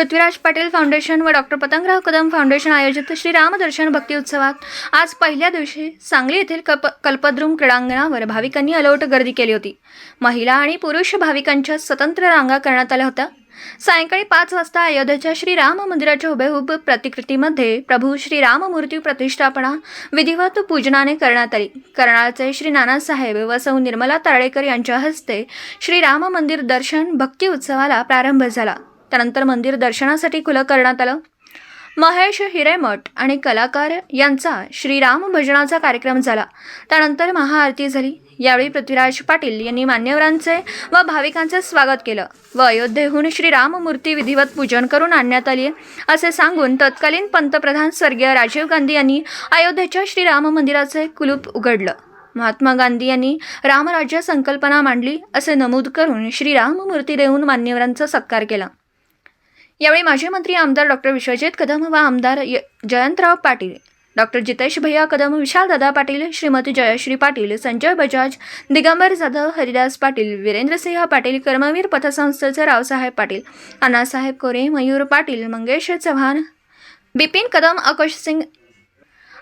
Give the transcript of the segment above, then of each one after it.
Prithviraj Patil foundation व doctor Patangrao Kadam foundation आयोजित श्री रामदर्शन भक्ती उत्सवात आज पहिल्या दिवशी सांगली येथील कल्प कल्पद्रुम क्रीडांगणावर भाविकांनी अलोट गर्दी केली होती. महिला आणि पुरुष भाविकांच्या स्वतंत्र रांगा करण्यात आल्या होत्या. सायंकाळी पाच वाजता अयोध्येच्या श्री राम मंदिराच्या हुबेहूब प्रतिकृतीमध्ये प्रभू श्री राममूर्ती प्रतिष्ठापना विधिवत पूजनाने करण्यात आली. कर्नाळचे श्री नानासाहेब व सौ निर्मला तारळेकर यांच्या हस्ते श्री राम मंदिर दर्शन भक्ती उत्सवाला प्रारंभ झाला. त्यानंतर मंदिर दर्शनासाठी खुलं करण्यात आलं. महेश हिरेमठ आणि कलाकार यांचा श्रीराम भजनाचा कार्यक्रम झाला. त्यानंतर महाआरती झाली. यावेळी पृथ्वीराज पाटील यांनी मान्यवरांचे व भाविकांचे स्वागत केलं व अयोध्येहून श्रीराम मूर्ती विधिवत पूजन करून आणण्यात आली आहे असे सांगून तत्कालीन पंतप्रधान स्वर्गीय राजीव गांधी यांनी अयोध्येच्या श्रीराम मंदिराचे कुलूप उघडलं. महात्मा गांधी यांनी रामराज्य संकल्पना मांडली असे नमूद करून श्रीराम मूर्ती देऊन मान्यवरांचा सत्कार केला. यावेळी माजी मंत्री आमदार डॉक्टर विश्वजित कदम व आमदार य- जयंतराव पाटील डॉक्टर जितेश भैया कदम विशालदादा पाटील श्रीमती जयश्री पाटील संजय बजाज दिगंबर जाधव हरिदास पाटील वीरेंद्रसिंह पाटील कर्मवीर पथसंस्थेचे रावसाहेब पाटील अण्णासाहेब कोरे मयूर पाटील मंगेश चव्हाण बिपिन कदम आकाश सिंग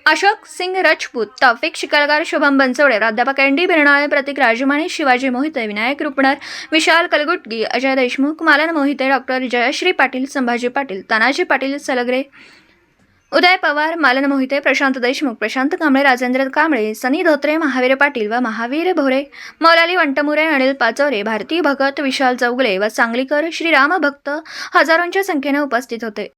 अशोक सिंग राजपूत तौफिक शिकलगार शुभम बनसोडे प्राध्यापक N D Biranale Prateek Rajmane Shivaji Mohite Vinayak Rupnar Vishal Kalgutgi Ajay Deshmukh Malan Mohite doctor Jayashree Patil Sambhaji Patil Tanaji Patil Salgare Uday Pawar Malan Mohite Prashant Deshmukh Prashant Kamble Rajendra Kamble Sunny Dhotre Mahavir Patil व महावीर भोरे मौलाली वंटमुरे अनिल पाचोरे भारती भगत विशाल चौगले व सांगलीकर श्रीराम भक्त हजारोंच्या संख्येने उपस्थित होते.